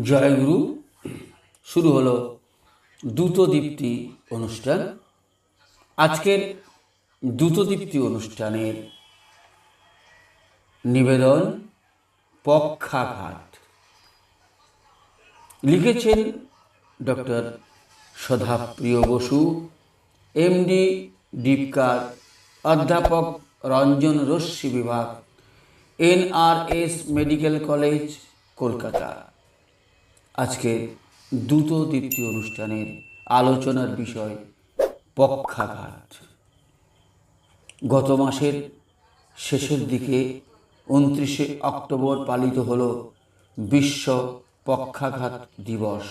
জয়গুরু, শুরু হলো দ্রুত দীপ্তি অনুষ্ঠান। আজকের দ্রুত দীপ্তি অনুষ্ঠানের নিবেদন পক্ষাঘাত। লিখেছেন ডক্টর সদাপ্রিয় বসু, এমডি ডিপকার অধ্যাপক রঞ্জন রশ্মি বিভাগ, এনআরএস মেডিকেল কলেজ, কলকাতা। আজকে দ্রুত দ্বিতীয় অনুষ্ঠানের আলোচনার বিষয় পক্ষাঘাত। গত মাসের শেষের দিকে উনত্রিশে অক্টোবর পালিত হল বিশ্ব পক্ষাঘাত দিবস,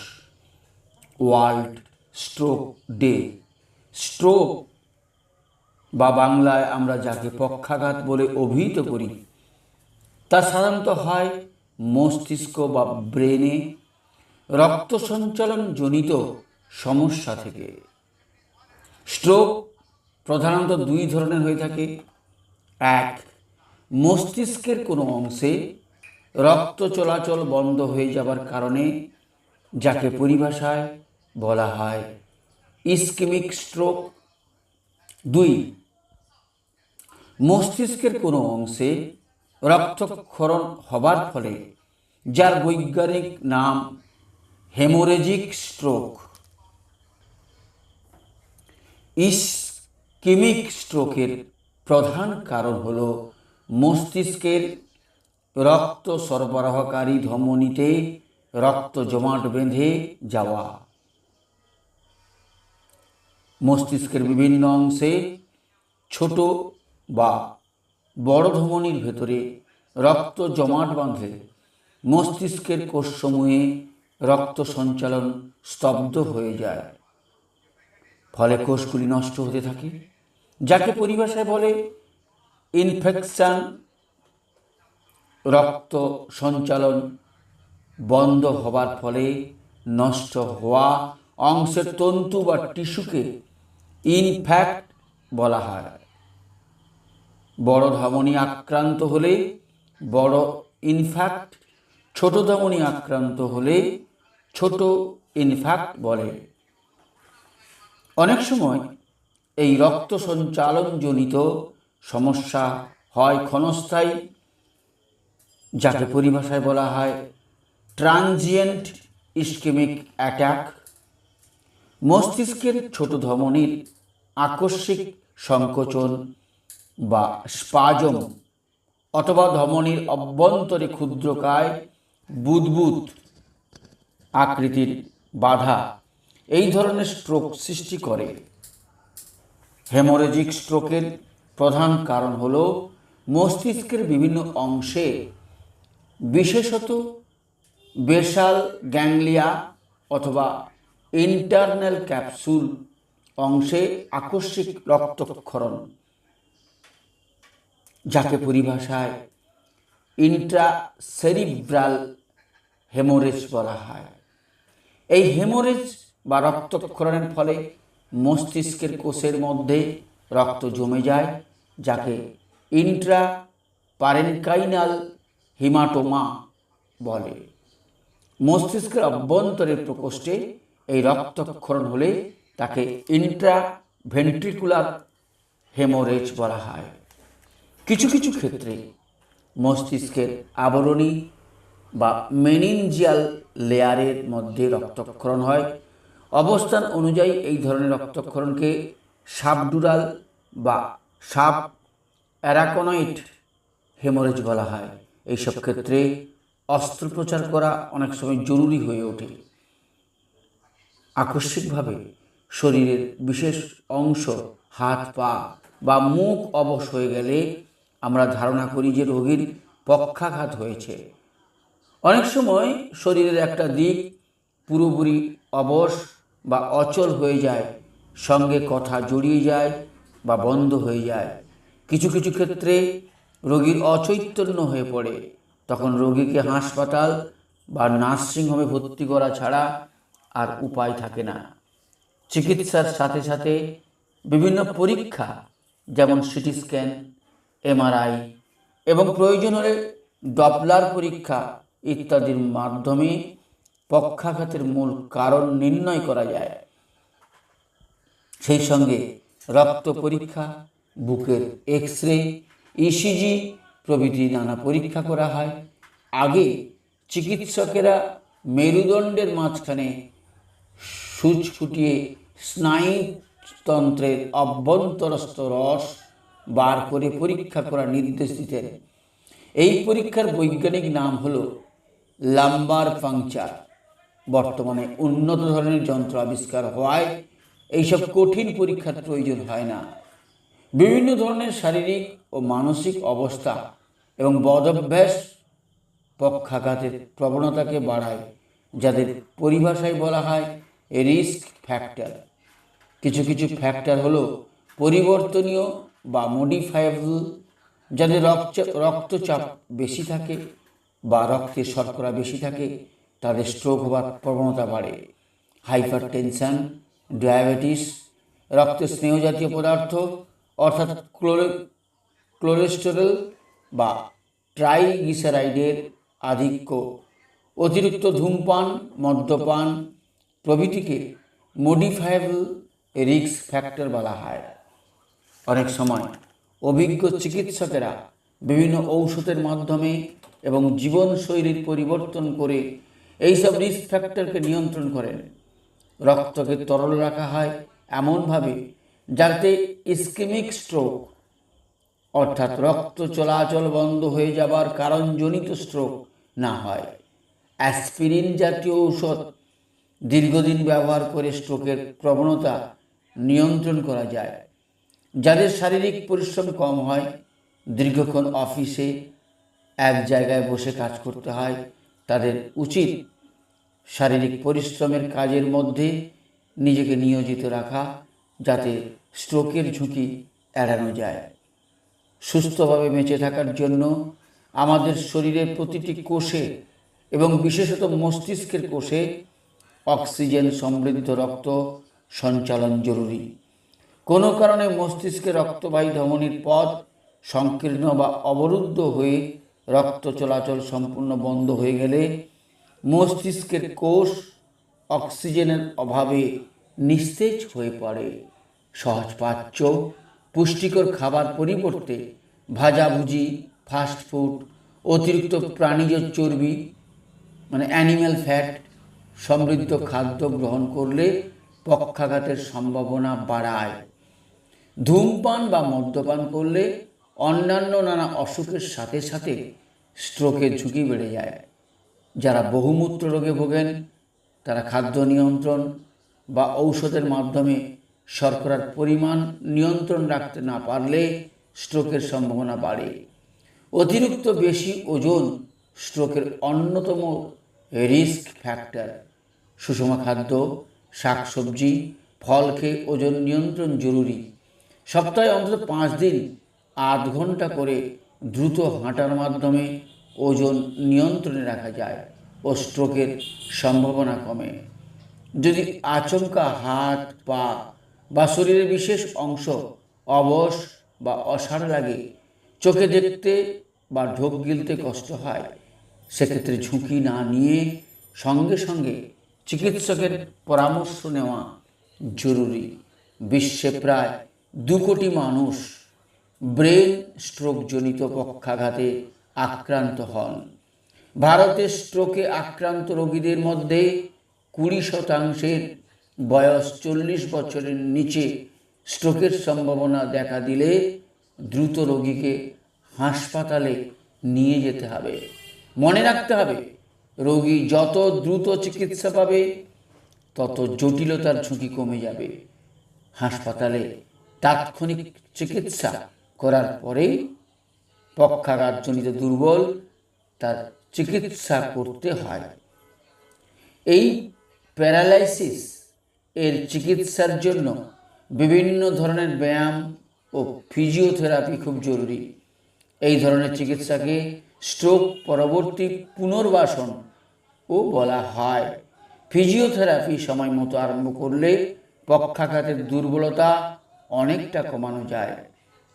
ওয়ার্ল্ড স্ট্রোক ডে। স্ট্রোক বা বাংলায় আমরা যাকে পক্ষাঘাত বলে অভিহিত করি, তা সাধারণত হয় মস্তিষ্ক বা ব্রেনে রক্ত সঞ্চালন জনিত সমস্যা থেকে। স্ট্রোক প্রধানত দুই ধরনের হয়ে থাকে। এক, মস্তিষ্কের কোনো অংশে রক্ত চলাচল বন্ধ হয়ে যাবার কারণে, যাকে পরিভাষায় বলা হয় ইস্কেমিক স্ট্রোক দুই, মস্তিষ্কের কোনো অংশে রক্তক্ষরণ হবার ফলে, যার বৈজ্ঞানিক নাম হেমোরেজিক স্ট্রোক। ইস্কিমিক স্ট্রোকের প্রধান কারণ হল মস্তিষ্কের রক্ত সরবরাহকারী ধমনীতে রক্ত জমাট বেঁধে যাওয়া। মস্তিষ্কের বিভিন্ন অংশে ছোট বা বড় ধমনির ভেতরে রক্ত জমাট বাঁধে। মস্তিষ্কের কোষসমূহে রক্ত সঞ্চালন স্তব্ধ হয়ে যায়। ফলে কোষগুলি নষ্ট হতে থাকে। যাকে পরিভাষায় বলে ইনফেকশান রক্ত সঞ্চালন বন্ধ হবার ফলে নষ্ট হওয়া অংশের তন্তু বা টিস্যুকে ইনফ্যাক্ট বলা হয়। বড় ধমনী আক্রান্ত হলে বড় ইনফ্যাক্ট ছোট ধমনী আক্রান্ত হলে ছোট ইনফ্যাক্ট বলে। অনেক সময় এই রক্ত সঞ্চালনজনিত সমস্যা হয় ক্ষণস্থায়ী, যাকে পরিভাষায় বলা হয় ট্রানজিয়েন্ট ইস্কেমিক অ্যাটাক। মস্তিষ্কের ছোট ধমনির আকস্মিক সংকোচন বা স্পাজম অথবা ধমনির অভ্যন্তরে ক্ষুদ্রকায় বুদবুদ আকৃতির বাধা। এই ধরনের স্ট্রোক সৃষ্টি করে। হেমোরেজিক স্ট্রোকের প্রধান কারণ হল মস্তিষ্কের বিভিন্ন অংশে বিশেষত বেশাল গ্যাংলিয়া অথবা ইন্টারনাল ক্যাপসুল অংশে আকস্মিক রক্তক্ষরণ, যাকে পরিভাষায় ইন্ট্রাসেরিব্রাল হেমোরেজ বলা হয়। এই হেমোরেজ বা রক্তক্ষরণের ফলে মস্তিষ্কের কোষের মধ্যে রক্ত জমে যায়, যাকে ইন্ট্রা পারেনকাইনাল হিমাটোমা বলে। মস্তিষ্কের অভ্যন্তরের প্রকোষ্ঠে এই রক্তক্ষরণ হলে তাকে ইন্ট্রা ভেন্ট্রিকুলার হেমোরেজ বলা হয়। কিছু কিছু ক্ষেত্রে মস্তিষ্কের আবরণী বা মেনিনজিয়াল লেয়ারের মধ্যে রক্তক্ষরণ হয়। অবস্থান অনুযায়ী এই ধরনের রক্তক্ষরণকে সাবডুরাল বা সাব অ্যারাকোনয়েড হেমোরেজ বলা হয়। এইসব ক্ষেত্রে অস্ত্রোপচার করা অনেক সময় জরুরি হয়ে ওঠে। আকস্মিকভাবে শরীরের বিশেষ অংশ, হাত, পা বা মুখ অবশ হয়ে গেলে আমরা ধারণা করি যে রোগীর পক্ষাঘাত হয়েছে। অনেক সময় শরীরের একটা দিক পুরোপুরি অবশ বা অচল হয়ে যায়, সঙ্গে কথা জড়িয়ে যায় বা বন্ধ হয়ে যায়। কিছু কিছু ক্ষেত্রে রোগীর অচৈতন্য হয়ে পড়ে। তখন রোগীকে হাসপাতাল বা নার্সিংহোমে ভর্তি করা ছাড়া আর উপায় থাকে না। চিকিৎসার সাথে সাথে বিভিন্ন পরীক্ষা, যেমন সিটি স্ক্যান, এমআরআই এবং প্রয়োজন হলে ডপলার পরীক্ষা ইত্যাদির মাধ্যমে পক্ষাঘাতের মূল কারণ নির্ণয় করা যায়। সেই সঙ্গে রক্ত পরীক্ষা, বুকের এক্স রে ইসিজি প্রভৃতি নানা পরীক্ষা করা হয়। আগে চিকিৎসকেরা মেরুদণ্ডের মাঝখানে সূচ ফুটিয়ে স্নায়ুতন্ত্রের অভ্যন্তরস্থ রস বার করে পরীক্ষা করার নির্দেশ দিতেন। এই পরীক্ষার বৈজ্ঞানিক নাম হল লাম্বার পাংচার বর্তমানে উন্নত ধরনের যন্ত্র আবিষ্কার হওয়ায় এইসব কঠিন পরীক্ষার প্রয়োজন হয় না। বিভিন্ন ধরনের শারীরিক ও মানসিক অবস্থা এবং বদভ্যাস পক্ষাঘাতের প্রবণতাকে বাড়ায়, যাদের পরিভাষায় বলা হয় রিস্ক ফ্যাক্টর কিছু কিছু ফ্যাক্টর হলো পরিবর্তনীয় বা মডিফায়েবল যাদের রক্ত রক্তচাপ বেশি থাকে বা রক্তে শর্করা বেশি থাকে, তাদের স্ট্রোক হওয়ার প্রবণতা বাড়ে। হাইপার টেনশন ডায়াবেটিস, রক্তে স্নেহজাতীয় পদার্থ, অর্থাৎ ক্লোরে ক্লোলেস্টেরল বা ট্রাইগ্লিসারাইডের আধিক্য। অতিরিক্ত ধূমপান, মদ্যপান প্রভৃতিকে মডিফায়েবল রিস্ক ফ্যাক্টর বলা হয়। অনেক সময় অভিজ্ঞ চিকিৎসকেরা বিভিন্ন ঔষধের মাধ্যমে এবং জীবনশৈলীর পরিবর্তন করে এইসব রিস্ক ফ্যাক্টরকে নিয়ন্ত্রণ করেন। রক্তকে তরল রাখা হয় এমনভাবে যাতে ইস্কেমিক স্ট্রোক অর্থাৎ রক্ত চলাচল বন্ধ হয়ে যাবার কারণজনিত স্ট্রোক না হয়। অ্যাসপিরিন জাতীয় ঔষধ দীর্ঘদিন ব্যবহার করে স্ট্রোকের প্রবণতা নিয়ন্ত্রণ করা যায়। যাদের শারীরিক পরিশ্রম কম হয়, দীর্ঘক্ষণ অফিসে এক জায়গায় বসে কাজ করতে হয়। তাদের উচিত শারীরিক পরিশ্রমের কাজের মধ্যে নিজেকে নিয়োজিত রাখা, যাতে স্ট্রোকের ঝুঁকি এড়ানো যায়। সুস্থভাবে বেঁচে থাকার জন্য আমাদের শরীরের প্রতিটি কোষে এবং বিশেষত মস্তিষ্কের কোষে অক্সিজেন সমৃদ্ধ রক্ত সঞ্চালন জরুরি। কোনো কারণে মস্তিষ্কে রক্তবাহী ধমনির পথ সংকীর্ণ বা অবরুদ্ধ হয়ে রক্ত চলাচল সম্পূর্ণ বন্ধ হয়ে গেলে মস্তিষ্কের কোষ অক্সিজেনের অভাবে নিস্তেজ হয়ে পড়ে। সহজপাচ্য, পুষ্টিকর খাবার পরিবর্তে ভাজাভুজি ফাস্টফুড অতিরিক্ত প্রাণীজ চর্বি মানে অ্যানিম্যাল ফ্যাট সমৃদ্ধ খাদ্য গ্রহণ করলে পক্ষাঘাতের সম্ভাবনা বাড়ায়। ধূমপান বা মদ্যপান করলে অন্যান্য নানা অসুখের সাথে সাথে স্ট্রোকের ঝুঁকি বেড়ে যায়। যারা বহুমূত্র রোগে ভোগেন, তারা খাদ্য নিয়ন্ত্রণ বা ঔষধের মাধ্যমে শর্করার পরিমাণ নিয়ন্ত্রণ রাখতে না পারলে স্ট্রোকের সম্ভাবনা বাড়ে। অতিরিক্ত বেশি ওজন স্ট্রোকের অন্যতম রিস্ক ফ্যাক্টর সুষম খাদ্য, শাকসবজি, ফল খেয়ে ওজন নিয়ন্ত্রণ জরুরি। সপ্তাহে অন্তত পাঁচ দিন আধ ঘণ্টা করে দ্রুত হাঁটার মাধ্যমে ওজন নিয়ন্ত্রণে রাখা যায় ও স্ট্রোকের সম্ভাবনা কমে। যদি আচমকা হাত, পা বা শরীরের বিশেষ অংশ অবশ বা অসাড় লাগে, চোখে দেখতে বা ঢোক গিলতে কষ্ট হয়, সেক্ষেত্রে ঝুঁকি না নিয়ে সঙ্গে সঙ্গে চিকিৎসকের পরামর্শ নেওয়া জরুরি। বিশ্বে প্রায় দু কোটি মানুষ ব্রেন স্ট্রোকজনিত পক্ষাঘাতে আক্রান্ত হন। ভারতে স্ট্রোকে আক্রান্ত রোগীদের মধ্যে কুড়ি শতাংশের বয়স চল্লিশ বছরের নিচে স্ট্রোকের সম্ভাবনা দেখা দিলে দ্রুত রোগীকে হাসপাতালে নিয়ে যেতে হবে। মনে রাখতে হবে, রোগী যত দ্রুত চিকিৎসা পাবে, তত জটিলতার ঝুঁকি কমে যাবে। হাসপাতালে তাৎক্ষণিক চিকিৎসা করার পরেই পক্ষাঘাতজনিত দুর্বল তার চিকিৎসা করতে হয়। এই প্যারালাইসিস এর চিকিৎসার জন্য বিভিন্ন ধরনের ব্যায়াম ও ফিজিওথেরাপি খুব জরুরি। এই ধরনের চিকিৎসাকে স্ট্রোক পরবর্তী পুনর্বাসন ও বলা হয়। ফিজিওথেরাপি সময় মতো আরম্ভ করলে পক্ষাঘাতের দুর্বলতা অনেকটা কমানো যায়।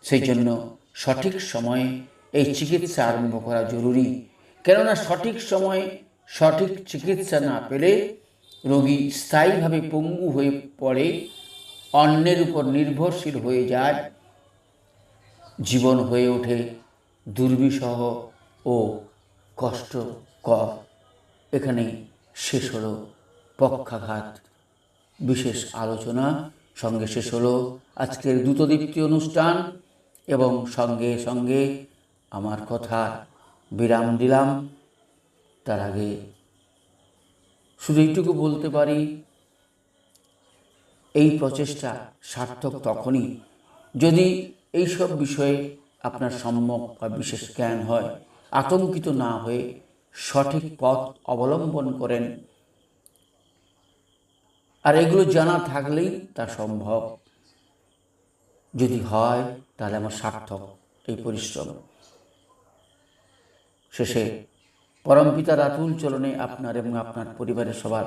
সেই জন্য সঠিক সময়ে এই চিকিৎসা আরম্ভ করা জরুরি। কেননা সঠিক সময়ে সঠিক চিকিৎসা না পেলে রোগী স্থায়ীভাবে পঙ্গু হয়ে পড়ে অন্যের উপর নির্ভরশীল হয়ে যায় জীবন হয়ে ওঠে দুর্বিষহ ও কষ্টকর। এখানে শেষ হলো পক্ষাঘাত। বিশেষ আলোচনা। সঙ্গে শেষ হলো আজকের দ্রুতদীপ্তি অনুষ্ঠান। এবং সঙ্গে সঙ্গে আমার কথা বিরাম দিলাম। তার আগে শুধু এইটুকু বলতে পারি, এই প্রচেষ্টা সার্থক তখনই যদি এইসব বিষয়ে আপনার সম্যক বা বিশেষ জ্ঞান হয়, আতঙ্কিত না হয়ে সঠিক পথ অবলম্বন করেন। আর এগুলো জানা থাকলেই তা সম্ভব। যদি হয়, তাহলে আমার সার্থক, এই পরিশ্রম। শেষে, পরম পিতার আতুল চরণে আপনার এবং আপনার পরিবারের সবার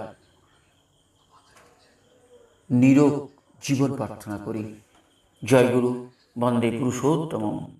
নিরোগ জীবন প্রার্থনা করি। জয়গুরু বন্দে পুরুষোত্তম